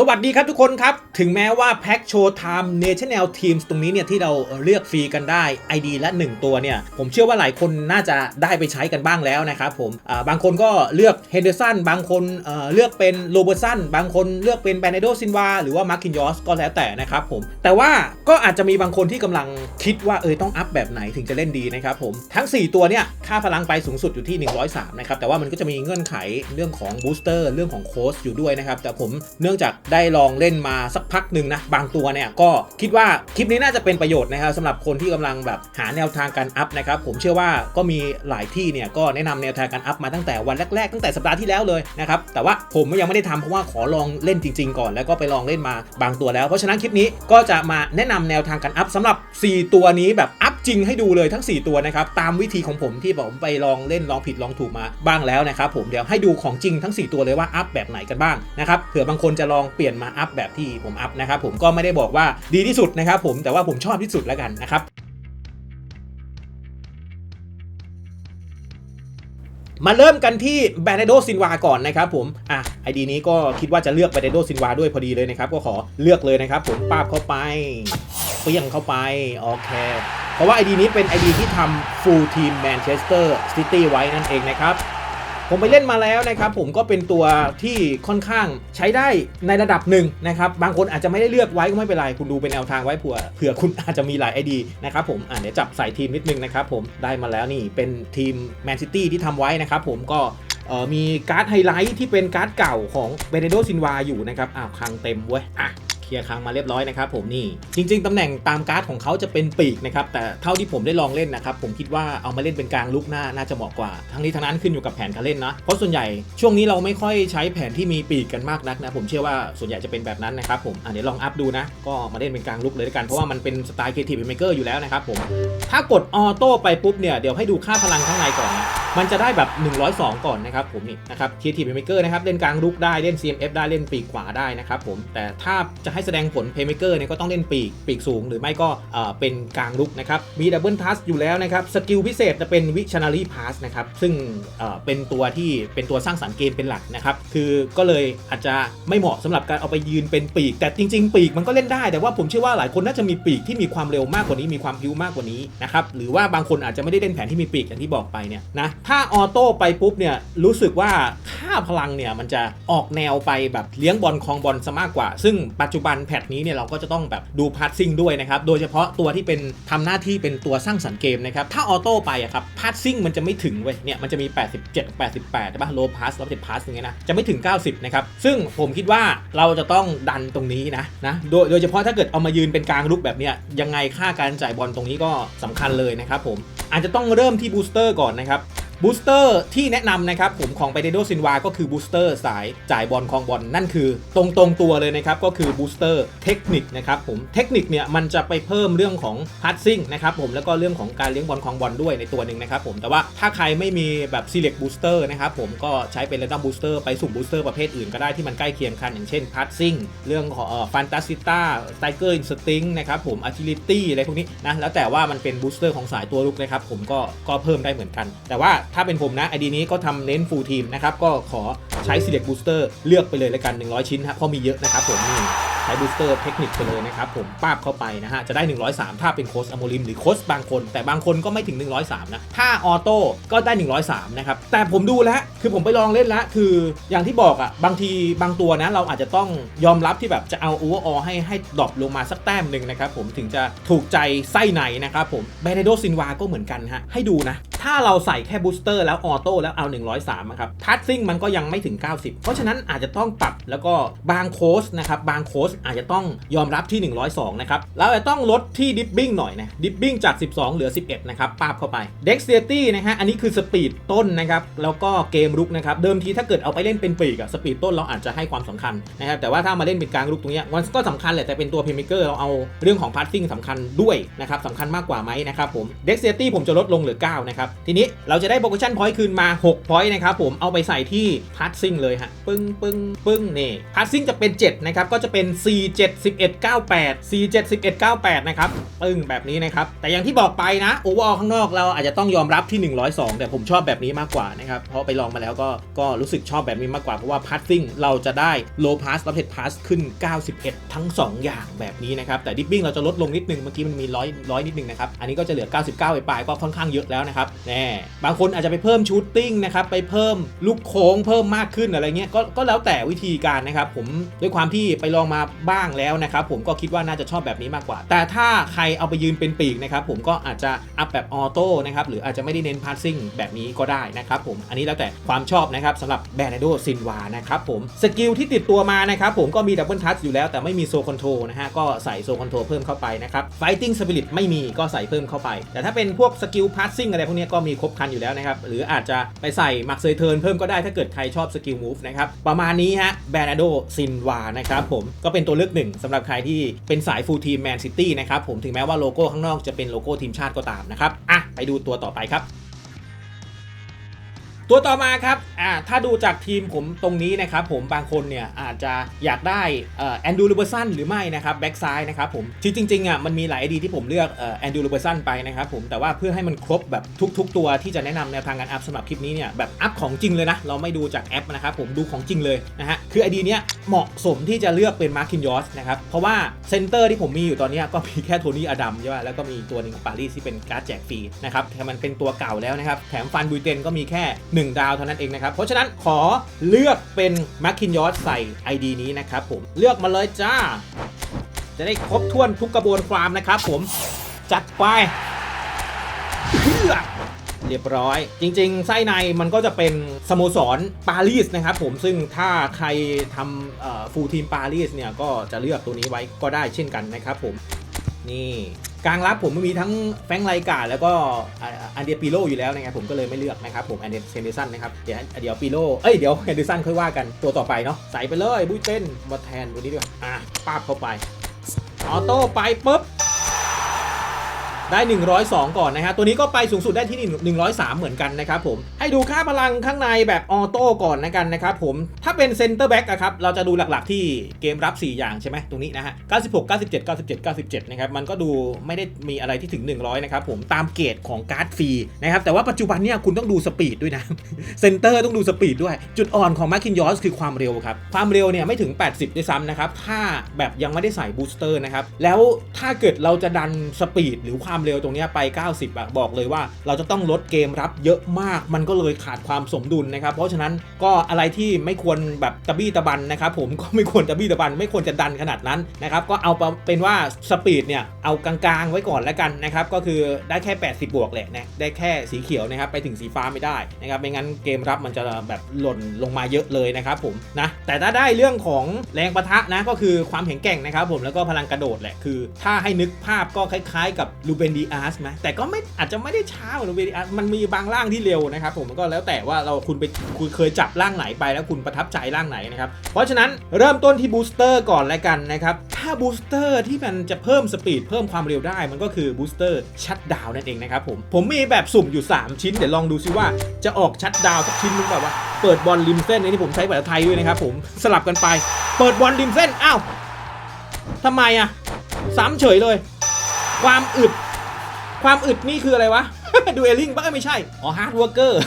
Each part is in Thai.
สวัสดีครับทุกคนครับ ถึงแม้ว่าแพ็กโชว์ไทม์เนชั่นแนลทีมตรงนี้เนี่ยที่เราเลือกฟรีกันได้ ID ละ 1 ตัวเนี่ย ผมเชื่อว่าหลายคนน่าจะได้ไปใช้กันบ้างแล้วนะครับผมบางคนก็เลือกเฮนเดอร์สันบางคนเลือกเป็นโรเบอร์สันบางคนเลือกเป็นแบนเดโดซินวาหรือว่ามาร์คินยอสก็แล้วแต่นะครับผม แต่ว่าก็อาจจะมีบางคนที่กำลังคิดว่าเออต้องอัพแบบไหนถึงจะเล่นดีนะครับผมทั้ง 4 ตัวเนี่ยค่าพลังไปสูงสุดอยู่ที่ 103นะครับแต่ว่ามันก็จะมีเงื่อนไขเรื่องของบูสเตอร์เรื่องของโค้ชอยู่ด้วยนะครับแต่ผมเนื่องจากได้ลองเล่นมาสักพักหนึ่งนะ บางตัวเนี่ยก็คิดว่าคลิปนี้น่าจะเป็นประโยชน์นะครับสำหรับคนที่กำลังแบบหาแนวทางการอัพนะครับผมเชื่อว่าก็มีหลายที่เนี่ยก็แนะนำแนวทางการอัพมาตั้งแต่วันแรกๆตั้งแต่สัปดาห์ที่แล้วเลยนะครับแต่ว่าผมยังไม่ได้ทำเพราะว่าขอลองเล่นจริง ๆ ก่อน แล้วก็ไปลองเล่นมาบางตัวแล้ว เพราะฉะนั้นคลิปนี้ก็จะมาแนะนำแนวทางการอัพสำหรับ 4 ตัวนี้แบบอัพ จริงให้ดูเลยทั้ง 4 ตัวนะครับตามวิธีของผมที่ผมไปลองเล่นลองผิดลองถูกมาบ้างแล้วนะครับผมเดี๋ยวให้ดูของจริงทั้ง 4 ตัวเลยว่าอัพแบบไหนกันบ้างนะครับเผื่อบางคนจะลองเปลี่ยนมาอัพแบบที่ผมอัพนะครับผมก็ไม่ได้บอกว่าดีที่สุดนะครับผมแต่ว่าผมชอบที่สุดแล้วกันนะครับ มาเริ่มกันที่แบนเดโดซินวาก่อนนะครับผม อะไอดีนี้ก็คิดว่าจะเลือกแบนเดโดซินวาด้วยพอดีเลยนะครับ ก็ขอเลือกเลยนะครับผมปาบเข้าไปเปรี้ยงเข้าไป โอเค เพราะว่าไอดีนี้เป็นไอดีที่ทำฟูลทีมแมนเชสเตอร์ซิตี้ไว้นั่นเองนะครับ ผมไปเล่นมาแล้วนะครับผมก็เป็นตัวที่ค่อนข้างใช้ได้ในระดับหนึ่งนะครับบางคนอาจจะไม่ได้เลือกไว้ก็ไม่เป็นไร คุณดูเป็นแนวทางไว้เผื่อเผื่อคุณอาจจะมีหลาย ID นะครับผมอ่าเดี๋ยวจับใส่ทีมนิดนึงนะครับผมได้มาแล้วนี่เป็นทีมแมนซิตี้ที่ทำไว้นะครับผมก็มีการ์ดไฮไลท์ที่เป็นการ์ดเก่าของเบเนโดซินวาอยู่นะครับอ้าวคังเต็มเว้ยอะ เคลียร์ครั้งมาเรียบร้อยนะครับผมนี่จริง ๆตำแหน่งตามการ์ดของเขาจะเป็นปีกนะครับแต่เท่าที่ผมได้ลองเล่นนะครับผมคิดว่าเอามาเล่นเป็นกลางลุกหน้าน่าจะเหมาะกว่า ทั้งนี้ทั้งนั้นขึ้นอยู่กับแผนการเล่นนะเพราะส่วนใหญ่ช่วงนี้เราไม่ค่อยใช้แผนที่มีปีกกันมากนักนะผมเชื่อว่าส่วนใหญ่จะเป็นแบบนั้นนะครับผมอะเดี๋ยวลองอัพดูนะ ก็มาเล่นเป็นกลางลุกเลยกันเพราะว่ามันเป็นสไตล์เคทีฟเมเกอร์อยู่แล้วนะครับผมถ้ากดออโต้ไปปุ๊บเนี่ยเดี๋ยวให้ดูค่าพลังข้างในก่อนนะมันจะได้แบบ 102 ก่อนนะครับผมนี่นะครับเคทีฟเมเกอร์นะครับเล่นกลางลุกได้เล่น CMF ได้เล่นปีกขวาได้นะครับผมแต่ถ้าจะให้แสดงผลเพย์เมเกอร์เนี่ยก็ต้องเล่นปีกปีกสูง หรือไม่ก็เป็นกลางลุกนะครับ มีดับเบิลทัสอยู่แล้วนะครับ สกิลพิเศษจะเป็นวิชนารีพาสนะครับ ซึ่งเป็นตัวที่เป็นตัวสร้างสรรค์เกมเป็นหลักนะครับ คือก็เลยอาจจะไม่เหมาะสำหรับการเอาไปยืนเป็นปีก แต่จริง ๆ ปีกมันก็เล่นได้ แต่ว่าผมเชื่อว่าหลายคนน่าจะมีปีกที่มีความเร็วมากกว่านี้มีความพิ้วมากกว่านี้นะครับ หรือว่าบางคนอาจจะไม่ได้เล่นแผนที่มีปีกอย่างที่บอกไปเนี่ยนะ ถ้าออโต้ไปปุ๊บเนี่ยรู้สึกว่าค่าพลังเนี่ยมันจะออกแนวไปแบบเลี้ยงบอลคลองบอลซะมากกว่า ซึ่งปัจจุบนแพทนี้เนี่ยเราก็จะต้องแบบดูพาสซิ่งด้วยนะครับ โดยเฉพาะตัวที่เป็นทำหน้าที่เป็นตัวสร้างสรรค์เกมนะครับ ถ้าออโต้ไปอะครับพาสซิ่งมันจะไม่ถึงเว้ยเนี่ยมันจะมี 87 88ใช่ปะโลพาสแล้วติดพาสอย่างเงี้ยนะจะไม่ถึง 90 นะครับ ซึ่งผมคิดว่าเราจะต้องดันตรงนี้นะนะโดยโดยเฉพาะถ้าเกิดเอามายืนเป็นกลางลุกแบบเนี้ยยังไงค่าการจ่ายบอลตรงนี้ก็สำคัญเลยนะครับผมอาจจะต้องเริ่มที่บูสเตอร์ก่อนนะครับ บูสเตอร์ที่แนะนำนะครับผมของไปเดโดซินวาก็คือบูสเตอร์สายจ่ายบอลคลองบอลนั่นคือตรงตรงตัวเลยนะครับก็คือบูสเตอร์เทคนิคนะครับผมเทคนิคเนี่ยมันจะไปเพิ่มเรื่องของพัดซิ่งนะครับผมแล้วก็เรื่องของการเลี้ยงบอลคลองบอลด้วยในตัวหนึ่งนะครับผมแต่ว่าถ้าใครไม่มีแบบ select booster นะครับผมก็ใช้เป็น random booster ไปสุ่ม booster ประเภทอื่นก็ได้ที่มันใกล้เคียงกันอย่างเช่นพัดซิ่งเรื่องของฟันตาซิต้าสไตเกอร์อินสติ้งนะครับผม agility อะไรพวกนี้นะแล้วแต่ว่ามันเป็น booster ของสายตัวลุกนะครับผมก็ก็เพิ่มได้เหมือนกัน แต่ว่าถ้าเป็นผมนะไอดีนี้ก็ทำเน้น full team นะครับก็ขอใช้ select booster เลือกไปเลยแล้วกัน 100 ชิ้นฮะเพราะมีเยอะนะครับผมนี่ใช้ booster เทคนิคไปเลยนะครับผมป้าบเข้าไปนะฮะ จะได้ 103 ถ้าเป็นโค้ชอโมริมหรือโค้ชบางคน แต่บางคนก็ไม่ถึง 103 นะ ถ้าออโต้ก็ได้ 103 นะครับ แต่ผมดูแล้ว คือผมไปลองเล่นแล้ว คืออย่างที่บอกอะบางทีบางตัวนะ เราอาจจะต้องยอมรับที่แบบจะเอา overall ให้ให้ดรอปลงมาสักแต้มหนึ่งนะครับผมถึงจะถูกใจไส้ในนะครับผมเบเนโดซินวาก็เหมือนกันฮะให้ดูนะ ถ้าเราใส่แค่บูสเตอร์แล้วออโต้แล้วเอา 103อะครับพัดซิ่งมันก็ยังไม่ถึง 90 เพราะฉะนั้นอาจจะต้องปรับแล้วก็บางโค้ชนะครับบางโค้ชอาจจะต้องยอมรับที่ 102 นะครับแล้วอาจจะต้องลดที่ดิฟบิ้งหน่อยนะดิฟบิ้งจาก 12 เหลือ 11 นะครับปาบเข้าไปเด็กเซียตี้นะฮะอันนี้คือสปีดต้นนะครับแล้วก็เกมรุกนะครับเดิมทีถ้าเกิดเอาไปเล่นเป็นปีกอะสปีดต้นเราอาจจะให้ความสำคัญนะครับแต่ว่าถ้ามาเล่นเป็นกลางรุกตรงเนี้ยมันก็สำคัญแหละแต่เป็นตัวเพย์เมเกอร์เราเอาเรื่องของพัดซิ่งสำคัญด้วยนะครับสำคัญมากกว่าไหมนะครับผมเด็กเซียตี้ผมจะลดลงเหลือ9นะครับทีนี้เราจะได้โปรโมชั่นพอยต์คืนมา6พอยต์นะครับผมเอาไปใส่ที่พาร์ทซิ่งเลยฮะปึ้งปึ้งปึ้งนี่พาร์ทซิ่งจะเป็น 7 นะครับ ก็จะเป็น 4 7 11 98 4 7 11 98 นะครับ ปึ้งแบบนี้นะครับ แต่อย่างที่บอกไปนะโอเวอร์ข้างนอกเราอาจจะต้องยอมรับที่ 102 แต่ผมชอบแบบนี้มากกว่านะครับ เพราะไปลองมาแล้วก็ก็รู้สึกชอบแบบนี้มากกว่า เพราะว่าพาร์ทซิ่งเราจะได้โลพาสและเพจพาสขึ้น 91 ทั้ง 2 อย่างแบบนี้นะครับแต่ดิปปิ้งเราจะลดลงนิดนึงเมื่อกี้มันมีร้อยร้อยนิดนึงนะครับอันนี้ก็จะเหลือ 99ไปปลายๆก็ค่อนข้างเยอะแล้วนะครับแน่บางคนอาจจะไปเพิ่มชูตติ้งนะครับไปเพิ่มลูกโค้งเพิ่มมากขึ้นอะไรเงี้ยก็ก็แล้วแต่วิธีการนะครับผมด้วยความที่ไปลองมาบ้างแล้วนะครับผมก็คิดว่าน่าจะชอบแบบนี้มากกว่า แต่ถ้าใครเอาไปยืนเป็นปีกนะครับผมก็อาจจะอัพแบบออโต้นะครับหรืออาจจะไม่ได้เน้นพาสซิ่งแบบนี้ก็ได้นะครับผมอันนี้แล้วแต่ความชอบนะครับสำหรับแบรนโดซินวานะครับผมสกิลที่ติดตัวมานะครับผมก็มีดับเบิลทัชอยู่แล้วแต่ไม่มีโซคอนโทรนะฮะก็ใส่โซคอนโทรเพิ่มเข้าไปนะครับ Fighting Spirit ไม่มีก็ใส่เพิ่มเข้าไป แต่ถ้าเป็นพวกสกิลพาสซิ่งอะไรพวกเนี่ยก็มีครบครันอยู่แล้วนะครับหรืออาจจะไปใส่มักเซยเทิร์นเพิ่มก็ได้ถ้าเกิดใครชอบสกิลมูฟนะครับประมาณนี้ฮะแบรนด์โดซินวานะครับผมก็เป็นตัวเลือกหนึ่งสำหรับใครที่เป็นสายฟูลทีมแมนซิตี้นะครับผมถึงแม้ว่าโลโก้ข้างนอกจะเป็นโลโก้ทีมชาติก็ตามนะครับอะไปดูตัวต่อไปครับ ตัวต่อมาครับอ่าถ้าดูจากทีมผมตรงนี้นะครับผมบางคนเนี่ยอาจจะอยากได้เอ่อแอนดูลูเบอร์สันหรือไม่นะครับแบ็กซ้ายนะครับผมที่จริงๆอะมันมีหลายไอดีที่ผมเลือกเอ่อแอนดูลูเบอร์สันไปนะครับผมแต่ว่าเพื่อให้มันครบแบบทุก ๆ ตัวที่จะแนะนำแนวทางการอัพสำหรับคลิปนี้เนี่ยแบบอัพของจริงเลยนะ เราไม่ดูจากแอปนะครับผมดูของจริงเลยนะฮะคือไอดีเนี้ยเหมาะสมที่จะเลือกเป็นมาร์คินยอสนะครับเพราะว่าเซนเตอร์ที่ผมมีอยู่ตอนนี้ก็มีแค่โทนี่อดัมใช่ป่ะแล้วก็มีตัวหนึ่งของปารีสที่เป็นการ์ดแจกฟรีนะครับแต่มันเป็นตัวเก่าแล้วนะครับแถมฟันบุยเตนก็มีแค่1 ดาวเท่านั้นเองนะครับ เพราะฉะนั้นขอเลือกเป็นมาร์คินยอสใส่ ID นี้นะครับผมเลือกมาเลยจ้า จะได้ครบถ้วนทุกกระบวนความนะครับผมจัดไปเือเรียบร้อย จริง ๆ ไส้ในมันก็จะเป็นสโมสรปารีสนะครับผมซึ่งถ้าใครทำฟูลทีมปารีสเนี่ย ก็จะเลือกตัวนี้ไว้ก็ได้เช่นกันนะครับผม นี่ กลางรับผมมีทั้งแฟงไลกาแล้วก็อันเดียปิโลอยู่แล้วนะครับผมก็เลยไม่เลือกนะครับผมอันเดียเซนเดสันนะครับเดี๋ยวเดี๋ยวปิโลเอ้ยเดี๋ยวเฮนเดอร์สันค่อยว่ากันตัวต่อไปเนาะใส่ไปเลยบุ้ยเต้นมาแทนตัวนี้ด้วยอะป้าบเข้าไปออโต้ไปปุ๊บ ได้ 102 ก่อนนะฮะ ตัวนี้ก็ไปสูงสุดได้ที่ 103 เหมือนกันนะครับผม ให้ดูค่าพลังข้างในแบบออโต้ก่อนนะกันนะครับผม ถ้าเป็นเซนเตอร์แบ็กอะครับ เราจะดูหลักๆที่เกมรับ 4 อย่างใช่ไหมตรงนี้นะฮะ 96 97 97 97 นะครับ มันก็ดูไม่ได้มีอะไรที่ถึง 100 นะครับผม ตามเกรดของการ์ดฟรีนะครับ แต่ว่าปัจจุบันเนี่ยคุณต้องดูสปีดด้วยนะ เซนเตอร์ต้องดูสปีดด้วย จุดอ่อนของมาร์คินยอสคือความเร็วครับ ความเร็วเนี่ยไม่ถึง 80ด้วยซ้ำนะครับ ถ้าแบบยังไม่ได้ใส่บูสเตอร์นะครับ แล้วถ้าเกิดเราจะดันสปีดหรือความเร็วตรงนี้ไป 90อะบอกเลยว่าเราจะต้องลดเกมรับเยอะมาก มันก็เลยขาดความสมดุลนะครับ เพราะฉะนั้นก็อะไรที่ไม่ควรแบบตะบี้ตะบันนะครับผมก็ไม่ควรตะบี้ตะบัน ไม่ควรจะดันขนาดนั้นนะครับก็เอาเป็นว่าสปีดเนี่ยเอากลางๆไว้ก่อนแล้วกันนะครับก็คือได้แค่ 80 บวกแหละนะได้แค่สีเขียวนะครับไปถึงสีฟ้าไม่ได้นะครับไม่งั้นเกมรับมันจะแบบหล่นลงมาเยอะเลยนะครับผมนะแต่ถ้าได้เรื่องของแรงประทะนะก็คือความแข็งแกร่งนะครับผมแล้วก็พลังกระโดดแหละคือ ถ้าให้นึกภาพก็คล้ายๆ กับลูเบนดีอาร์สไหมแต่ก็ไม่อาจจะไม่ได้ช้าเหมือนลูเบนดีอาร์สมันมีบางร่างที่เร็วนะครับผมมันก็แล้วแต่ว่าเราคุณไปคุณเคยจับร่างไหนไปแล้วคุณประทับใจร่างไหนนะครับเพราะฉะนั้นเริ่มต้นที่บูสเตอร์ก่อนแล้วกันนะครับถ้าบูสเตอร์ที่มันจะเพิ่มสปีดเพิ่มความเร็วได้มันก็คือบูสเตอร์ชัดดาวนั่นเองนะครับผมผมมีแบบสุ่มอยู่ 3 ชิ้นเดี๋ยวลองดูซิว่าจะออกชัดดาวสักชิ้นหนึงแบบว่าเปิดบอลริมเส้นนนี้ผมใช้ภาษาไทยด้วยนะครับผมสลับกันไปเปิดบอลริมเส้นอ้าวทำไมอะซ้ำเฉยเลย ความอึด ความอึดนี่คืออะไรวะ ดูเอลลิงบ้างไม่ใช่ อ๋อฮาร์ดเวิร์กเกอร์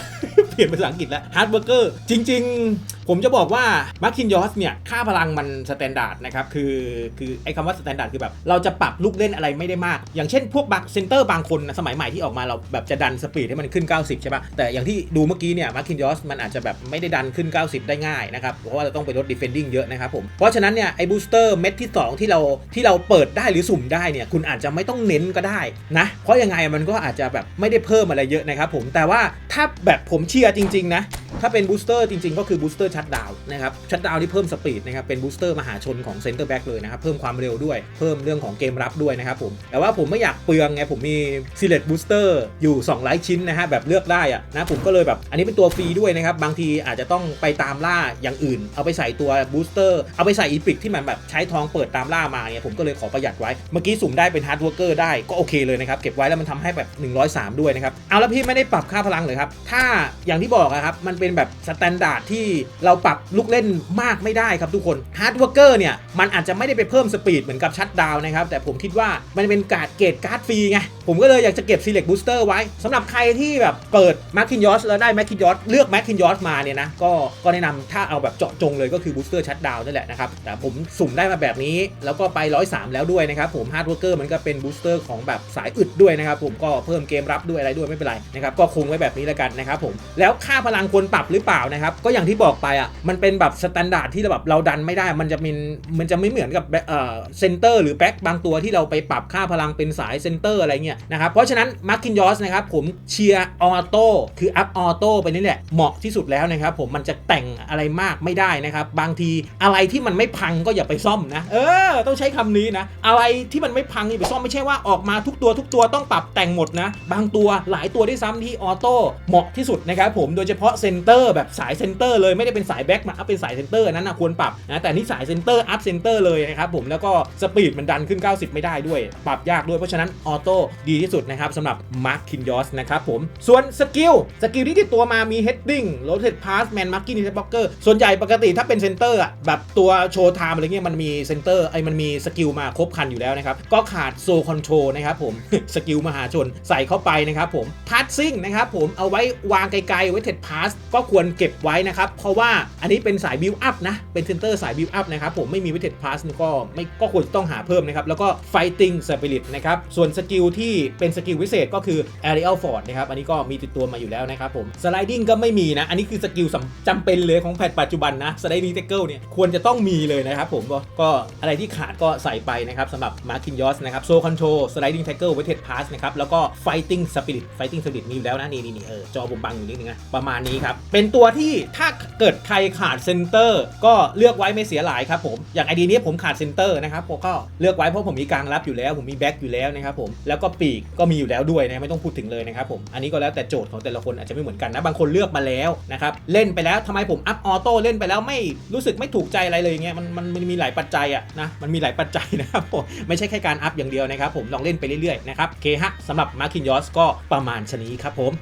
เปลี่ยนภาษาอังกฤษแล้วฮาร์ดเวิร์กเกอร์จริง ๆ ผมจะบอกว่ามาร์คินยอสเนี่ย ค่าพลังมันสแตนดาร์ดนะครับ คือคือไอ้คำว่าสแตนดาร์ดคือแบบ เราจะปรับลูกเล่นอะไรไม่ได้มาก อย่างเช่นพวกบักเซนเตอร์บางคนนะสมัยใหม่ที่ออกมาเราแบบจะดันสปีดให้มันขึ้น 90 ใช่ปะแต่อย่างที่ดูเมื่อกี้เนี่ยมาร์คินยอสมันอาจจะแบบไม่ได้ดันขึ้น 90 ได้ง่ายนะครับเพราะว่าเราต้องไปลดดีเฟนดิ้งเยอะนะครับผมเพราะฉะนั้นเนี่ยไอ้บูสเตอร์เม็ดที่ 2 ที่เราที่เราเปิดได้หรือสุ่มได้เนี่ยคุณอาจจะไม่ต้องเน้นก็ได้นะเพราะยังไงมันก็อาจจะแบบไม่ได้เพิ่มอะไรเยอะนะครับผมแต่ว่าถ้าแบบผมเชียร์จริง ๆ นะ ถ้าเป็นบูสเตอร์จริง ๆ ก็คือบูสเตอร์ชัดดาวนะครับชัดดาวที่เพิ่มสปีดนะครับเป็นบูสเตอร์มหาชนของเซนเตอร์แบ็กเลยนะครับเพิ่มความเร็วด้วยเพิ่มเรื่องของเกมรับด้วยนะครับผมแต่ว่าผมไม่อยากเปลืองไงผมมีซิเลตบูสเตอร์อยู่2ไลท์ชิ้นนะฮะแบบเลือกได้อะนะผมก็เลยแบบอันนี้เป็นตัวฟรีด้วยนะครับบางทีอาจจะต้องไปตามล่าอย่างอื่น เอาไปใส่ตัวบูสเตอร์เอาไปใส่อีพิกที่มันแบบใช้ทองเปิดตามล่ามาเนี่ยผมก็เลยขอประหยัดไว้เมื่อกี้สุ่มได้เป็นฮาร์ดวอร์เกอร์ได้ก็โอเคเลยนะครับเก็บไว้แล้วมันทำให้แบบ103 ด้วยนะครับเอาแล้วพี่ไม่ได้ปรับค่าพลังเลยครับถ้าอย่างที่บอกอะครับ มันเป็นแบบสแตนดาร์ดที่เราปรับลูกเล่นมากไม่ได้ครับทุกคนฮาร์ดวอร์เกอร์เนี่ย มันอาจจะไม่ได้ไปเพิ่มสปีดเหมือนกับชัดดาวนะครับ แต่ผมคิดว่ามันเป็นการเกรดการ์ดฟรีไง ผมก็เลยอยากจะเก็บ Select Booster ไว้สำหรับใครที่แบบเปิด m a c k i n y o s แล้วได้ m a c k i n y o s เลือก m a c k i n y o s มาเนี่ยนะก็ก็แนะนำถ้าเอาแบบเจาะจงเลยก็คือ Booster ชัดดาวนั่นแหละนะครับแต่ผมสุ่มได้มาแบบนี้แล้วก็ไป103แล้วด้วยนะครับผม Hard Worker มันก็เป็น Booster ของแบบสายอึดด้วยนะครับผมก็เพิ่มเกมรับด้วยอะไรด้วยไม่เป็นไรนะครับก็คงไว้แบบนี้แล้วกันนะครับผมแล้วค่าพลังควรปรับหรือเปล่านะครับ ก็อย่างที่บอกไปอะมันเป็นแบบสแตนดาร์ดที่แบบเราดันไม่ได้ มันจะเป็นมันจะไม่เหมือนกับเอ่อเซนเตอร์หรือแบ็คบางตัวที่เราไปปรับค่าพลังเป็นสายเซนเตอร์อะไรเงี้ยนะครับเพราะฉะนั้นมาร์คินยอสนะครับผมเชียร์ออโต้คืออัพออโต้ไปนี่แหละเหมาะที่สุดแล้วนะครับผมมันจะแต่งอะไรมากไม่ได้นะครับ บางทีอะไรที่มันไม่พังก็อย่าไปซ่อมนะเออ ต้องใช้คำนี้นะ อะไรที่มันไม่พังอย่าไปซ่อมไม่ใช่ว่าออกมาทุกตัวทุกตัวต้องปรับแต่งหมดนะ บางตัวหลายตัวด้วยซ้ำที่ออโต้เหมาะที่สุดนะครับผมโดยเฉพาะเซนเตอร์แบบสายเซนเตอร์เลยไม่ได้เป็นสายแบ็คมาอัพเป็นสายเซนเตอร์นั้นนะควรปรับนะแต่นี่สายเซนเตอร์อัพเซนเตอร์เลยนะครับผมแล้วก็สปีดมันดันขึ้น 90 ไม่ได้ด้วย ปรับยากด้วยเพราะฉะนั้นออโต้ดีที่สุดนะครับสำหรับมาร์คคินยอสนะครับผมส่วนสกิลสกิลที่ติดตัวมามี heading rotate pass man marking d e b l o c k e r ส่วนใหญ่ปกติถ้าเป็นเซนเตอร์อะแบบตัวโชว์ไทม์อะไรเงี้ยมันมีเซนเตอร์ไอ้มันมีสกิลมาครบคันอยู่แล้วนะครับก็ขาดโซคอนโทรนะครับผมสกิลมหาชนใส่เข้าไปนะครับผมพาสซิ่งนะครับผมเอาไว้วางไกลๆไว้เทดพาสก็ควรเก็บไว้นะครับ เพราะว่าอันนี้เป็นสายบิวอัพนะ เป็นเซนเตอร์สายบิวอัพนะครับ ผมไม่มีไว้เทดพาสก็ไม่ก็ควรต้องหาเพิ่มนะครับ แล้วก็ fighting spirit นะครับ ส่วนสกิลที่เป็นสกิลพิเศษก็คือ aerial fort นะครับ อันนี้ก็มีติดตัวมาอยู่แล้วนะครับผม sliding ก็ไม่มีนะ อันนี้คือสกิลสำจำเป็นเลยของแพทปัจจุบันนะ sliding tackle เนี่ยควรจะต้องมีเลยนะครับผมก็อะไรที่ขาดก็ใส่ไปนะครับสำหรับ Markin Yos นะครับ so control sliding tackle weighted pass นะครับแล้วก็ fighting spirit fighting spirit มีอยู่แล้วนะนี่นี่เออจอผมบังอยู่นิดนึงนะประมาณนี้ครับ เป็นตัวที่ถ้าเกิดใครขาดเซนเตอร์ ก็เลือกไว้ไม่เสียหลายครับผมอย่างไอดีนี้ผมขาดเซนเตอร์นะครับผมก็เลือกไว้เพราะผมมีกลางรับอยู่แล้วผมมีแบ็กอยู่แล้วนะครับผมแล้วก็ปีกก็มีอยู่แล้วด้วยนะไม่ต้องพูดถึงเลยนะครับผมอันนี้ก็แล้วแต่โจทย์ของแต่ละคนอาจจะไม่เหมือนกันนะบางคนเลือกมาแล้วนะครับเล่นไปแล้วทำไมผมอัพออโต้เล่นไปแล้วไม่รู้สึกไม่ถูกใจอะไรเลยอย่างเงี้ยมันมันมีหลายปัจจัยอะนะมันมีหลายปัจจัยนะครับผมไม่ใช่แค่การอัพอย่างเดียวนะครับผมลองเล่นไปเรื่อยๆนะครับเคฮะสำหรับมาร์คินยอสก็ประมาณชนี้ครับผม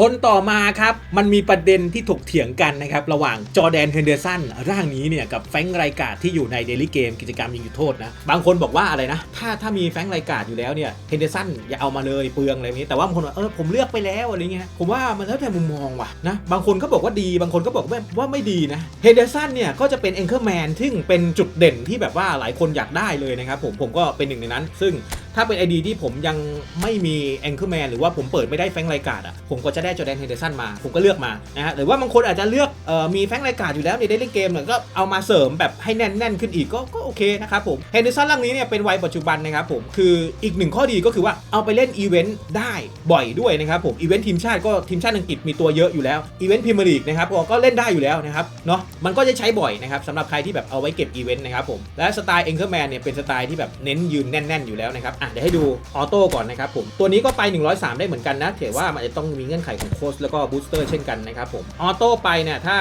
คนต่อมาครับมันมีประเด็นที่ถกเถียงกันนะครับ ระหว่างจอแดนเฮนเดอร์สันร่างนี้เนี่ยกับแฟงไรกาดที่อยู่ในเดลิเกมกิจกรรมยิงจุดโทษนะ บางคนบอกว่าอะไรนะ ถ้าถ้ามีแฟงไรกาดอยู่แล้วเนี่ยเฮนเดอร์สันอย่าเอามาเลยเปลืองอะไรแบบนี้ แต่ว่าบางคนบอกเออผมเลือกไปแล้วอะไรเงี้ยผมว่ามันแล้วแต่มุมมองว่ะนะบางคนก็บอกว่าดีบางคนก็บอกว่าว่าไม่ดีนะเฮนเดอร์สันเนี่ยก็จะเป็นเอ็นเคอร์แมนซึ่งเป็นจุดเด่นที่แบบว่าหลายคนอยากได้เลยนะครับผมผมก็เป็นหนึ่งในนั้น ซึ่ง ถ้าเป็น ID ที่ผมยังไม่มีแองเกอร์แมนหรือว่าผมเปิดไม่ได้แฟงไรกาดอะผมก็จะได้จอแดนเฮนเดอร์สันมา ผมก็เลือกมานะฮะหรือว่าบางคนอาจจะเลือกเอ่อมีแฟงไรกาดอยู่แล้วในได้เล่นเกมเนี่ยก็เอามาเสริมแบบให้แน่นๆขึ้นอีกก็ก็โอเคนะครับผมเฮนเดอร์สันร่างนี้เนี่ยเป็นวัยปัจจุบันนะครับผมคืออีกหนึ่งข้อดีก็คือว่าเอาไปเล่นอีเวนต์ได้บ่อยด้วยนะครับผมอีเวนต์ทีมชาติก็ทีมชาติอังกฤษมีตัวเยอะอยู่แล้วอีเวนต์พรีเมียร์ลีกนะครับก็เล่นได้อยู่แล้วนะครับเนาะมันก็จะใช้บ่อยนะครับสำหรับใครที่แบบเอาไว้เก็บอีเวนต์นะครับผมและสไตล์เอ็นเกอร์แมนเนี่ยเป็นสไตล์ที่แบบเน้นยืนแน่น ๆอยู่แล้วนะครับอะเดี๋ยวให้ดูออโต้ก่อนนะครับผมตัวนี้ก็ไป 103 ได้เหมือนกันนะถือว่ามันจะต้องมีเงื่อนไขของโค้ชแล้วก็บูสเตอร์เช่นกันนะครับผมออโต้ไปเนี่ยถ้า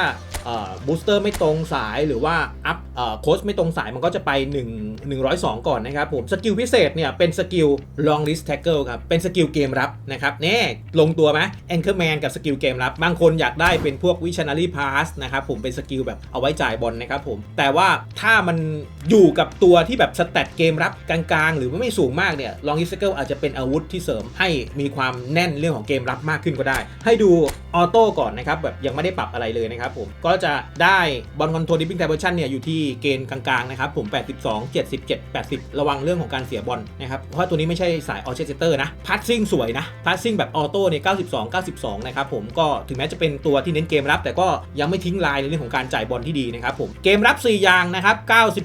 บูสเตอร์ไม่ตรงสายหรือว่าอัพโค้ชไม่ตรงสายมันก็จะไป 1 102 ก่อนนะครับผมสกิลพิเศษเนี่ยเป็นสกิล long list tackle ครับเป็นสกิลเกมรับนะครับแน่ลงตัวไหม Anchorman กับสกิลเกมรับบางคนอยากได้เป็นพวก Visionary Pass นะครับผมเป็นสกิลแบบเอาไว้จ่ายบอลนะครับผมแต่ว่าถ้ามันอยู่กับตัวที่แบบสแตทเกมรับกลางๆ หรือว่าไม่สูงมากเนี่ย long list tackle อาจจะเป็นอาวุธที่เสริมให้มีความแน่นเรื่องของเกมรับมากขึ้นก็ได้ ให้ดูออโต้ก่อนนะครับแบบยังไม่ได้ปรับอะไรเลยนะครับผมก็จะได้บอลคอนโทรลดิปปิ้งไทเวอร์ชันเนี่ยอยู่ที่เกณฑ์กลางๆนะครับผม 82 77 80 ระวังเรื่องของการเสียบอลนะครับเพราะตัวนี้ไม่ใช่สายออเชสเตอร์นะพั s ซิ่งสวยนะพั s ซิ่งแบบออโต้เนี่ย92 92 นะครับผมก็ถึงแม้จะเป็นตัวที่เน้นเกมรับ แต่ก็ยังไม่ทิ้งลายในเรื่องของการจ่ายบอลที่ดีนะครับผมเกมรับ 4 อย่างนะครับ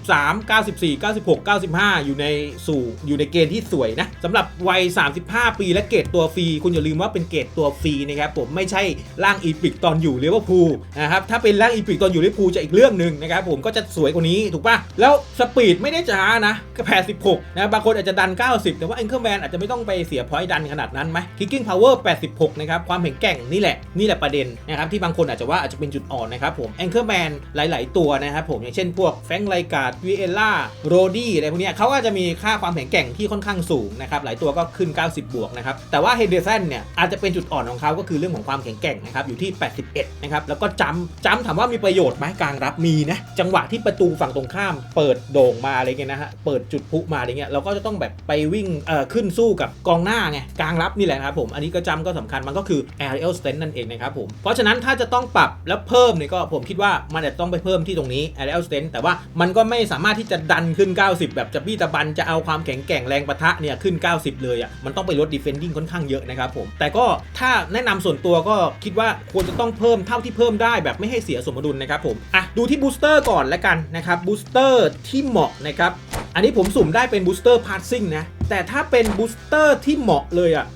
93 94 96 95 อยู่ในสู่อยู่ในเกณฑ์ที่ที่สวยนะสำหรับวัย 35 ปีและเกรดตัวฟรี คุณอย่าลืมว่าเป็นเกรดตัวฟรีนะครับผมไม่ใช่ร่างอีพิกตอนอยู่ลิเวอร์พูลนะครับถ้าเป็นร่างอีพิกตอนอยู่ลิเวอร์พูลจะอีกเรื่องหนึ่งนะครับผมก็จะสวยกว่านี้ถูกปะแล้วสปีดไม่ได้ช้านะก็แพ้16นะบางคนอาจจะดัน 90 แต่ว่าเอ็นเคอร์แมนอาจจะไม่ต้องไปเสียพอยต์ดันขนาดนั้นไหมคิกกิ้งพาวเวอร์86 นะครับ ความแข็งแกร่งนี่แหละ นี่แหละประเด็นนะครับ ที่บางคนอาจจะว่าอาจจะเป็นจุดอ่อนนะครับผมเอ็นเคอร์แมนหลาย ๆ ตัวนะครับผม อย่างเช่นพวกแฟรงไลการ์ดวีเอล่าโรดี้อะไรพวกเนี้ยเขาก็จะมีค่าความแข็งแกร่งที่ค่อนข้างสูงนะครับหลายตัวก็ขึ้น 90 บวกนะครับแต่ว่าเฮเดอร์สันเนี่ยอาจจะเป็นจุดอ่อนของเขาก็คือเรื่องของความแข็งแกร่งนะครับอยู่ที่ 81 นะครับแล้วก็จำจำถามว่ามีประโยชน์ไหมกลางรับมีนะจังหวะที่ประตูฝั่งตรงข้าม เปิดโด่งมาอะไรเงี้ยนะฮะเปิดจุดพุมาอะไรเงี้ยเราก็จะต้องแบบไปวิ่งเอ่อขึ้นสู้กับกองหน้าไงกลางรับนี่แหละนะครับผมอันนี้ก็จำก็สำคัญมันก็คือ aerial strength นั่นเองนะครับผมเพราะฉะนั้นถ้าจะต้องปรับแล้วเพิ่มเนี่ยก็ผมคิดว่ามันจะต้องไปเพิ่มที่ตรงนี้ aerial strength แต่ว่ามันก็ไม่สามารถที่จะดันขึ้น 90 แบบจะบี้ตะบันจะเอาความแข็งแกร่งแรงปะทะเนี่ยขึ้น 90 เลยอะมันต้องไปลด defending ค่อนข้างเยอะนะครับผม แต่ก็ถ้าแนะนำส่วนตัวก็คิดว่าควรจะต้องเพิ่มเท่าที่เพิ่มได้แบบไม่ให้เสียสมดุลนะครับผมอะดูที่บูสเตอร์ก่อนแล้วกันนะครับบูสเตอร์ที่เหมาะนะครับอันนี้ผมสุ่มได้เป็นบูสเตอร์พาร์ซิ่งนะแต่ถ้าเป็นบูสเตอร์ที่เหมาะเลยอะ่ะ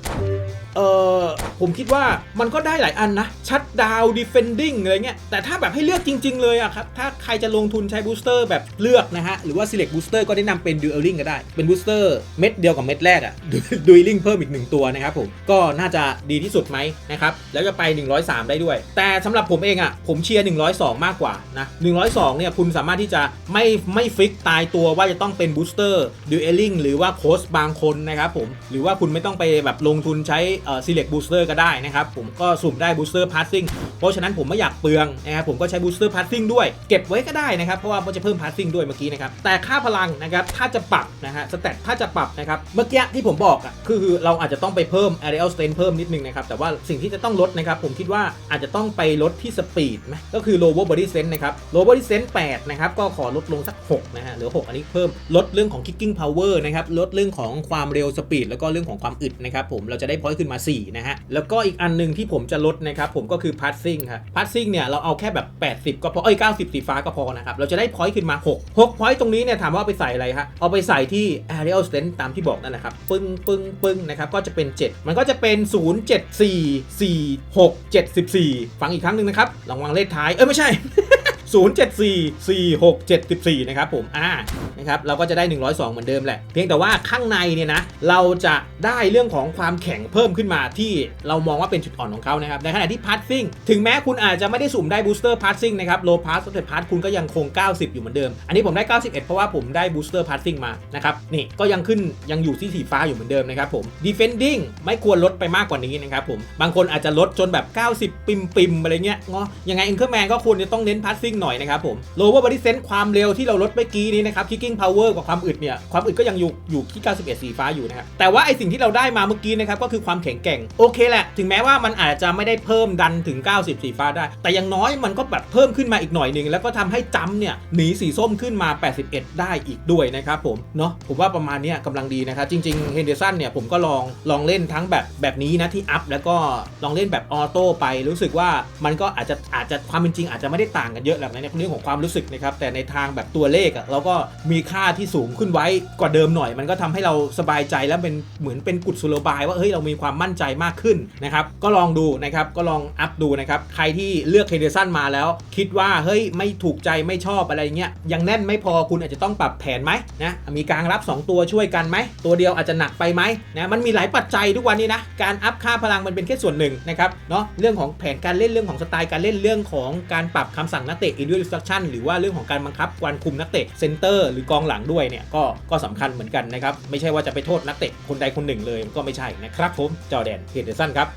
เออผมคิดว่ามันก็ได้หลายอันนะ ชัดดาว defending อะไรเงี้ย แต่ถ้าแบบให้เลือกจริง ๆ เลยอะครับ ถ้าใครจะลงทุนใช้ booster แบบเลือกนะฮะ หรือว่า select booster ก็แนะนำเป็น dueling ก็ได้ เป็น booster เม็ดเดียวกับเม็ดแรกอะ dueling เพิ่มอีกหนึ่งตัวนะครับผม ก็น่าจะดีที่สุดไหมนะครับ แล้วจะไป 103 ได้ด้วย แต่สำหรับผมเองอะผมเชียร์102 มากกว่านะ102เนี่ยคุณสามารถที่จะไม่ไม่ฟิกตายตัวว่าจะต้องเป็น booster dueling หรือว่าโค้ชบางคนนะครับผมหรือว่าคุณไม่ต้องไปแบบลงทุนใช้ select booster ก็ได้นะครับ ผมก็สุ่มได้ booster passing เพราะฉะนั้นผมไม่อยากเปลืองนะครับผมก็ใช้ booster passing ด้วย เก็บไว้ก็ได้นะครับ เพราะว่ามันจะเพิ่ม passing ด้วยเมื่อกี้นะครับ แต่ค่าพลังนะครับถ้าจะปรับนะฮะสเตตถ้าจะปรับนะครับเมื่อกี้ที่ผมบอกอะคือเราอาจจะต้องไปเพิ่ม aerial strength เพิ่มนิดนึงนะครับแต่ว่าสิ่งที่จะต้องลดนะครับผมคิดว่าอาจจะต้องไปลดที่ speed ไหมก็คือ lower body sense นะครับ lower body sense 8นะครับก็ขอลดลงสัก6นะฮะหลือ 6 อันนี้เพิ่มลดเรื่องของ kicking power นะครับลดเรื่องของความเร็ว speed แล้วก็เรื่องของความอึดนะครับผมเราจะได้ point ขึ้นมา4นะฮะแล้วก็อีกอันหนึงที่ผมจะลดนะครับผมก็คือ passing ครับ passing เนี่ยเราเอาแค่แบบ 80 ก็พอเอ้ย90 สีฟ้าก็พอนะครับเราจะได้ point ขึ้นมา 6 6 point ตรงนี้เนี่ยถามว่าไปใส่อะไรฮะเอาไปใส่ที่ aerial strength ตามที่บอกนั่นแหละครับปึ้งปึ้งปึ้งนะครับก็จะเป็น 7 มันก็จะเป็น 0 7 4 4 6 74ฟังอีกครั้งหนึ่งนะครับลองวางเลขท้ายเอ้ยไม่ใช่ 07446774นะครับผมอ่านะครับเราก็จะได้ 102 เหมือนเดิมแหละ เพียงแต่ว่าข้างในเนี่ยนะเราจะได้เรื่องของความแข็งเพิ่มขึ้นมาที่เรามองว่าเป็นจุดอ่อนของเขานะครับในขณะที่พาร์ซิ่งถึงแม้คุณอาจจะไม่ได้สุ่มได้บูสเตอร์พาร์ซิ่งนะครับโลพาร์สแต่พาร์คุณก็ยังคง 90 อยู่เหมือนเดิม อันนี้ผมได้ 91 เพราะว่าผมได้บูสเตอร์พาร์ซิ่งมานะครับนี่ก็ยังขึ้นยังอยู่ที่สีฟ้าอยู่เหมือนเดิมนะครับผม defending ไม่ควรลดไปมากกว่านี้นะครับผมบางคนอาจจะลดจนแบบ 90 ปิมปิมอะไรเงี้ยเงาะยังไงเอ็นเคอร์แมนก็ควรจะต้องเน้นพาร์ซิ่งหน่อยนะครับผม lower body sense ความเร็วที่เราลดเมื่อกี้นี้นะครับ kicking power กับความอึดเนี่ย ความอึดก็ยังอยู่อยู่ที่ 91 สีฟ้าอยู่นะครับ แต่ว่าไอสิ่งที่เราได้มาเมื่อกี้นะครับก็คือความแข็งแกร่ง โอเคแหละ ถึงแม้ว่ามันอาจจะไม่ได้เพิ่มดันถึง 90 สีฟ้าได้ แต่ย่างน้อยมันก็แบบเพิ่มขึ้นมาอีกหน่อยหนึ่งแล้วก็ทำให้จำเนี่ยหนีสีส้มขึ้นมา 81 ได้อีกด้วยนะครับผม เนาะผมว่าประมาณนี้กำลังดีนะครับ จริงๆเฮนเดอร์สันเนี่ยผมก็ลองลองเล่นทั้งแบบแบบนี้นะที่อัพแล้วก็ลองเล่นแบบออโต้ไปรู้สึกว่ามันก็อาจจะอาจจะความเป็นจริงอาจจะไม่ได้ต่างกันเยอะหรอนะในเรื่องของความรู้สึกนะครับแต่ในทางแบบตัวเลขอะเราก็มีค่าที่สูงขึ้นไว้กว่าเดิมหน่อย มันก็ทำให้เราสบายใจแล้วเป็นเหมือนเป็นกุศโลบาย ว่าเฮ้ยเรามีความมั่นใจมากขึ้นนะครับก็ลองดูนะครับก็ลองอัพดูนะครับใครที่เลือกเฮเดอร์สันมาแล้ว คิดว่าเฮ้ยไม่ถูกใจไม่ชอบอะไรเงี้ยยังแน่นไม่พอคุณอาจจะต้องปรับแผนไหมนะมีการรับ 2 ตัวช่วยกันไหมตัวเดียวอาจจะหนักไปไหมนะมันมีหลายปัจจัยทุกวันนี้นะการอัพค่าพลังมันเป็นแค่ส่วนหนึ่งนะครับเนาะเรื่องของแผนการเล่นเรื่องของสไตล์การเล่นเรื่องของการปรับคำสั่งนักเตะ individual instruction หรือว่าเรื่องของการบังคับการคุมนักเตะเซนเตอร์หรือกองหลังด้วยเนี่ยก็ก็สำคัญเหมือนกันนะครับ ไม่ใช่ว่าจะไปโทษนักเตะคนใดคนหนึ่งเลยก็ไม่ใช่นะครับผมจอแดน เฮเดอร์สันครับ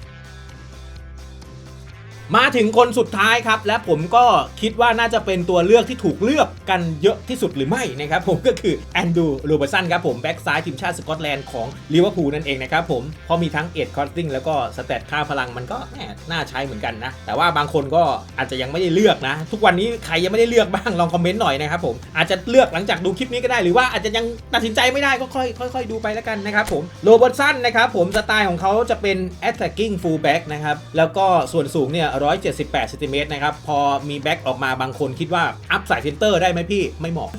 มาถึงคนสุดท้ายครับ และผมก็คิดว่าน่าจะเป็นตัวเลือกที่ถูกเลือกกันเยอะที่สุดหรือไม่นะครับผมก็คือแอนดูโรเบอร์สันครับผมแบ็กซ้ายทีมชาติสกอตแลนด์ของลิเวอร์พูลนั่นเองนะครับผมเพราะมีทั้งเอ็ดคอร์ติงแล้วก็สเตตค่าพลังมันก็แหมน่าใช้เหมือนกันนะ แต่ว่าบางคนก็อาจจะยังไม่ได้เลือกนะ ทุกวันนี้ใครยังไม่ได้เลือกบ้างลองคอมเมนต์หน่อยนะครับผมอาจจะเลือกหลังจากดูคลิปนี้ก็ได้หรือว่าอาจจะยังตัดสินใจไม่ได้ก็ค่อยค่อยๆดูไปแล้วกันนะครับผมโรเบอร์สันนะครับผมสไตล์ของเขาจะเป็น attacking fullback นะครับแล้วก็ส่วนสูงเนี่ย178ซนติเมตรนะครับ พอมีแบ็กออกมาบางคนคิดว่า อัพสายเซนเตอร์ได้ไหมพี่ ไม่เหมาะ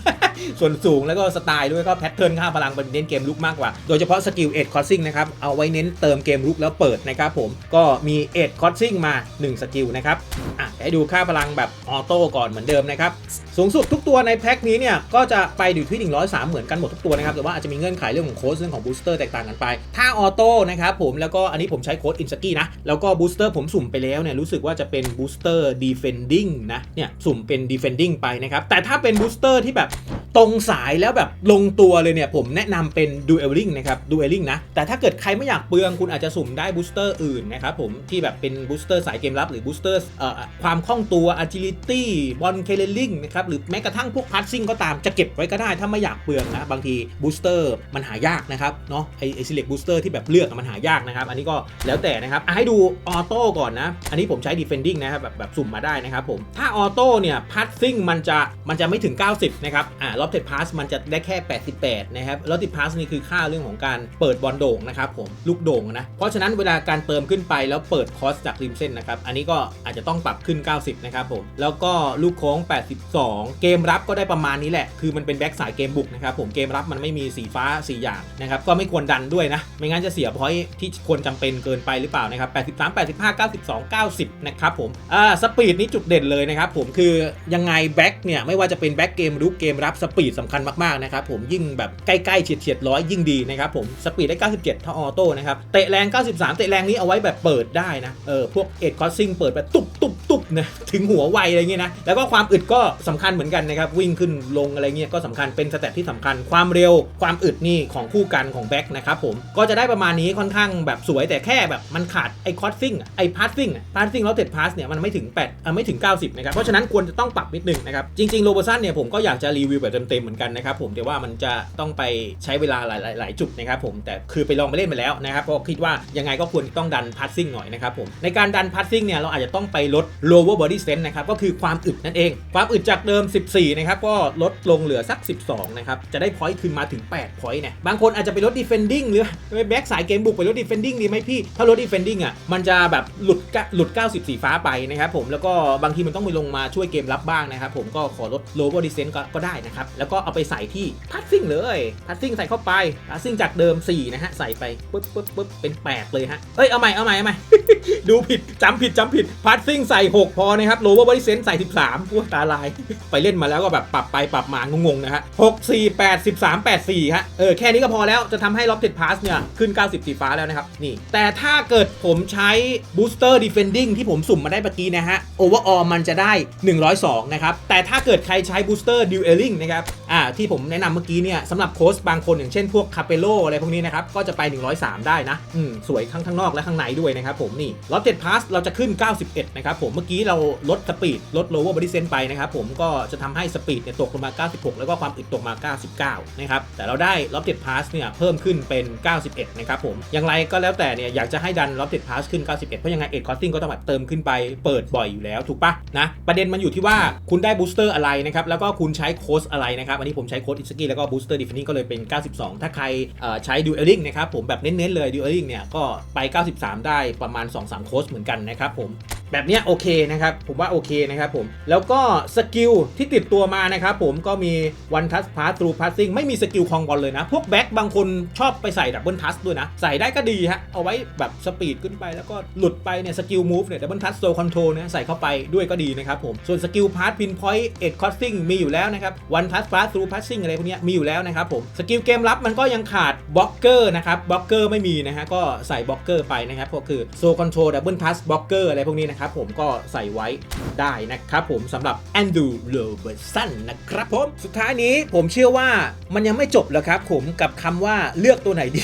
ส่วนสูงแล้วก็สไตล์ด้วยก็แพทเทิร์นค่าพลังเป็นเน้นเกมลุกมากกว่า โดยเฉพาะสกิลเอ็ดคอร์ซิ่งนะครับ เอาไว้เน้นเติมเกมลุกแล้วเปิดนะครับผม ก็มีเอ็ดคอร์ซิ่งมา 1 สกิลนะครับ อะให้ดูค่าพลังแบบออโต้ก่อนเหมือนเดิมนะครับ สูงสุดทุกตัวในแพ็คนี้เนี่ยก็จะไปอยู่ที่ 103 เหมือนกันหมดทุกตัวนะครับ แต่ว่าอาจจะมีเงื่อนไขเรื่องของโค้ดเรื่องของบูสเตอร์แตกต่างกันไป ถ้าออโต้นะครับผม แล้วก็อันนี้ผมใช้โค้ดอินสกี้นะ แล้วก็บูสเตอร์ผมสุ่มไปแล้วเนี่ยรู้สึกว่าจะเป็นบูสเตอร์ดีเฟนดิ้งนะเนี่ย สุ่มเป็นดีเฟนดิ้งไปนะครับ แต่ถ้าเป็นบูสเตอร์ที่แบบ ตรงสายแล้วแบบลงตัวเลยเนี่ย ผมแนะนำเป็นดูเอลลิงนะครับดูเอลลิงนะ แต่ถ้าเกิดใครไม่อยากเปลืองคุณอาจจะสุ่มได้บูสเตอร์อื่นนะครับผมที่แบบเป็นบูสเตอร์สายเกมรับหรือบูสเตอร์เอ่อความคล่องตัว agility บอลเคเลลิงนะครับหรือแม้กระทั่งพวกพั s ซิ่งก็ตามจะเก็บไว้ก็ได้ถ้าไม่อยากเปลืองนะ บางทีบูสเตอร์มันหายากนะครับเนาะไอไอ select booster ที่แบบเลือกมันหายากนะครับ อันนี้ก็แล้วแต่นะครับอะให้ดูออโต้ก่อนนะ อันนี้ผมใช้ defending นะครับแบบแบบสุ่มมาได้นะครับผมถ้าออโต้เนี่ยพั s ซิ่งมันจะมันจะไม่ถึง 90นะครับอ่าอบเทดพาสมันจะได้แค่ 88 นะครับรอบเทดพาสนี่คือค่าเรื่องของการเปิดบอลโด่งนะครับผม ลูกโด่งนะ เพราะฉะนั้นเวลาการเติมขึ้นไปแล้วเปิดคอสจากริมเส้นนะครับ อันนี้ก็อาจจะต้องปรับขึ้น 90 นะครับผม แล้วก็ลูกโค้ง 82 เกมรับก็ได้ประมาณนี้แหละ คือมันเป็นแบ็กสายเกมบุกนะครับผม เกมรับมันไม่มีสีฟ้า 4 อย่างนะครับ ก็ไม่ควรดันด้วยนะ ไม่งั้นจะเสียพอยที่ควรจำเป็นเกินไปหรือเปล่านะครับ 83 85 92 90 นะครับผม อ่า สปีดนี่จุดเด่นเลยนะครับผม คือยังไงแบ็กเนี่ยไม่ว่าจะเป็นแบ็กเกมรุกเกมรับสปีดสำคัญมากๆนะครับผมยิ่งแบบใกล้ๆเฉียดเฉียดร้อยยิ่งดีนะครับผมสปีดได้ 97 ถ้าออโต้นะครับเตะแรง 93 เตะแรงนี้เอาไว้แบบเปิดได้นะเออพวกเอ็ดคอสซิ่งเปิดแบบตุบตุบตุบนะถึงหัวไวอะไรเงี้ยนะแล้วก็ความอึดก็สำคัญเหมือนกันนะครับวิ่งขึ้นลงอะไรเงี้ยก็สำคัญเป็นสเต็ปที่สำคัญ ความเร็วความอึดนี่ของคู่กันของแบ็กนะครับผมก็จะได้ประมาณนี้ค่อนข้างแบบสวยแต่แค่แบบมันขาดไอ้คอสซิ่งไอ้พาสซิ่งพาสซิ่งแล้วเต็ดพาสเนี่ยมันไม่ถึง8อะไม่ถึง 90นะครับเพราะฉะนั้นควรจะต้องปรับนิดนึงนะครับจริงๆโรบสันเนี่ยผมก็อยากจะรีวิวแบบเต็มๆเหมือนกันนะครับผมแต่ว่ามันจะต้องไปใช้เวลาหลายๆจุดนะครับผมแต่คือไปลองไปเล่นไปแล้วนะครับเพราะคิดว่ายังไงก็ควรต้องดันพาสซิ่งหน่อยนะครับผมในการดันพาสซิ่งเนี่ยเราอาจจะต้องไปลด lower body strength นะครับก็คือความอึดนั่นเอง ความอึดจากเดิม 14 นะครับก็ลดลงเหลือสัก 12 นะครับจะได้พอยต์คืนมาถึง8พอยต์เนี่ยบางคนอาจจะไปลด defending หรือไปแบ็กสายเกมบุกไปลด defending ดีไหมพี่ ถ้าลด defending อะมันจะแบบหลุดกะหลุด 90 สีฟ้าไปนะครับผมแล้วก็บางทีมันต้องไปลงมาช่วยเกมรับบ้างนะครับผมก็ขอลด lower body strength ก็ได้นะครับแล้วก็เอาไปใส่ที่พัดซิ่งเลยพัดซิ่งใส่เข้าไปพัดซิ่งจากเดิม4นะฮะใส่ไปปุ๊บปุ๊บปุ๊บเป็น 8 เลยฮะเอ้ยเอาใหม่เอาใหม่เอาใหม่ดูผิดจำผิดจำผิด passing ใส่ 6 พอนะครับ lower body strength ใส่ 13อ้วตาลาย ไปเล่นมาแล้วก็แบบปรับไปปรับมางงๆนะฮะ6 4 8 13 8 4ฮะเออแค่นี้ก็พอแล้วจะทำให้ lofted pass เนี่ยขึ้น 90 สีฟ้าแล้วนะครับนี่ แต่ถ้าเกิดผมใช้ booster defending ที่ผมสุ่มมาได้เมื่อกี้นะฮะ overall มันจะได้ 102 นะครับ แต่ถ้าเกิดใครใช้ booster dueling นะครับอ่าที่ผมแนะนำเมื่อกี้เนี่ยสำหรับโค้ชบางคนอย่างเช่นพวก capello อะไรพวกนี้นะครับก็จะไป 103 ได้นะอืมสวยทั้งข้างนอกและข้างในด้วยนะครับผมนี่ lofted pass เราจะขึ้น 91 นะครับผมเมื่อกี้เราลดสปีดลด lower body sense ไปนะครับผมก็จะทำให้สปีดเนี่ยตกลงมา 96 แล้วก็ความอึดตกมา 99 นะครับ แต่เราได้ lofted pass เนี่ยเพิ่มขึ้นเป็น 91 นะครับผมอย่างไรก็แล้วแต่เนี่ยอยากจะให้ดัน lofted pass ขึ้น 91 เพราะยังไง edge costing ก็ต้องแบบเติมขึ้นไปเปิดบ่อยอยู่แล้วถูกปะนะประเด็นมันอยู่ที่ว่าคุณได้ booster อะไรนะครับแล้วก็คุณใช้โค้ดอะไรนะครับอันนี้ผมใช้โค้ดอิสกี้แล้วก็ booster defending ก็เลยเป็น 92 ถ้าใครใช้ dueling นะครับผมแบบเน้นๆเลย dueling เนี่ยก็ไป 93 ได้ประมาณ2-3 โค้ดเหมือนกันนะครับผมแบบนี้โอเคนะครับ ผมว่าโอเคนะครับผม แล้วก็สกิลที่ติดตัวมานะครับผมก็มี one touch pass through passing ไม่มีสกิลคองบอลเลยนะ พวกแบ็คบางคนชอบไปใส่ดับเบิลทัชด้วยนะ ใส่ได้ก็ดีฮะ เอาไว้แบบสปีดขึ้นไปแล้วก็หลุดไปเนี่ยสกิลมูฟเนี่ยดับเบิลทัชโซคอนโทรลเนี่ยใส่เข้าไปด้วยก็ดีนะครับผม ส่วนสกิลพาสพินพอยต์เอ็ดคอสซิ่งมีอยู่แล้วนะครับ one touch pass through passing อะไรพวกนี้มีอยู่แล้วนะครับผมสกิลเกมรับมันก็ยังขาดบล็อกเกอร์นะครับบล็อกเกอร์ไม่มีนะฮะก็ใส่บล็อกเกอร์ไปนะครับก็คือโซคอนโทรลดับเบิลทัชบล็อกเกอร์อะไรพวกนี้นะครับผมก็ใส่ไว้ได้นะครับผมสำหรับแอนดูโรเบิร์สันนะครับผม สุดท้ายนี้ผมเชื่อว่ามันยังไม่จบแล้วครับผมกับคำว่าเลือกตัวไหนดี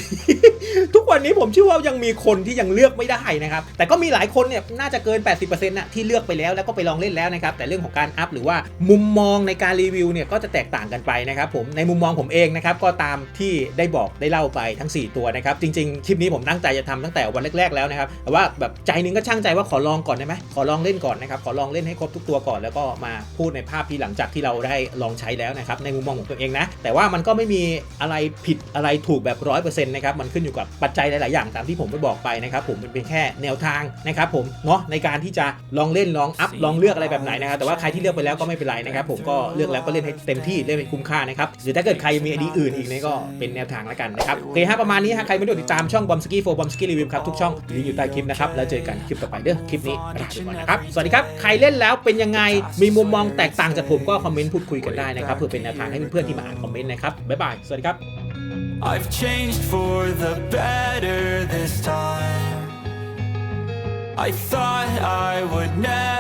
ทุกวันนี้ผมเชื่อว่ายังมีคนที่ยังเลือกไม่ได้นะครับแต่ก็มีหลายคนเนี่ยน่าจะเกิน 80%นะที่เลือกไปแล้วแล้วก็ไปลองเล่นแล้วนะครับแต่เรื่องของการอัพหรือว่ามุมมองในการรีวิวเนี่ยก็จะแตกต่างกันไปนะครับผมในมุมมองผมเองนะครับก็ตามที่ได้บอกได้เล่าไปทั้ง 4 ตัวนะครับจริง ๆ คลิปนี้ผมตั้งใจจะทำตั้งแต่วันแรก ๆแล้วนะครับแต่ว่าแบบใจหนึงก็ช่างใจว่าขอลองก่อนได้ไหมขอลองเล่นก่อนนะครับขอลองเล่นให้ครบทุกตัวก่อนแล้วก็มาพูดในภาพที่หลังจากที่เราได้ลองใช้แล้วนะครับในมุมมองของตัวเองนะแต่ว่ามันก็ไม่มีอะไรผิดอะไรถูกแบบร้อยเปอร์เซ็นต์นะครับมันขึ้นอยู่กับปัจจัยหลาย ๆ อย่างตามที่ผมได้บอกไปนะครับผมมันเป็นแค่แนวทางนะครับผมเนาะในการที่จะลองเล่นลองอัพลองเลือกอะไรแบบไหนนะครับแต่ว่าใครที่เลือกไปแล้วก็ไม่เป็นไรนะครับผมก็เลือกแล้วก็เล่นให้เต็มที่เล่นให้คุ้มค่านะครับหรือถ้าเกิดใครมีไอเดียอื่นอีกเนี่ยก็เป็นแนวทางแล้วกันนะครับโอเคฮะประมาณนี้ฮะใครไม่ได้ติดตามช่องบอมสกี้โฟบอมสกี้รีวิวครับทุกช่องลิงก์อยู่ใต้คลิปนะครับ แล้วเจอกันคลิปต่อไปเด้อคลิปนี้ลาไปก่อนนะครับ สวัสดีครับ ใครเล่นแล้วเป็นยังไง มีมุมมองแตกต่างจากผมก็คอมเมนต์พูดคุยกันได้นะครับ เพื่อเป็นแนวทางให้เพื่อนๆที่มาอ่านคอมเมนต์นะครับ บ๊ายบาย สวัสดีครับ I've changed for the better this time. I thought I would never.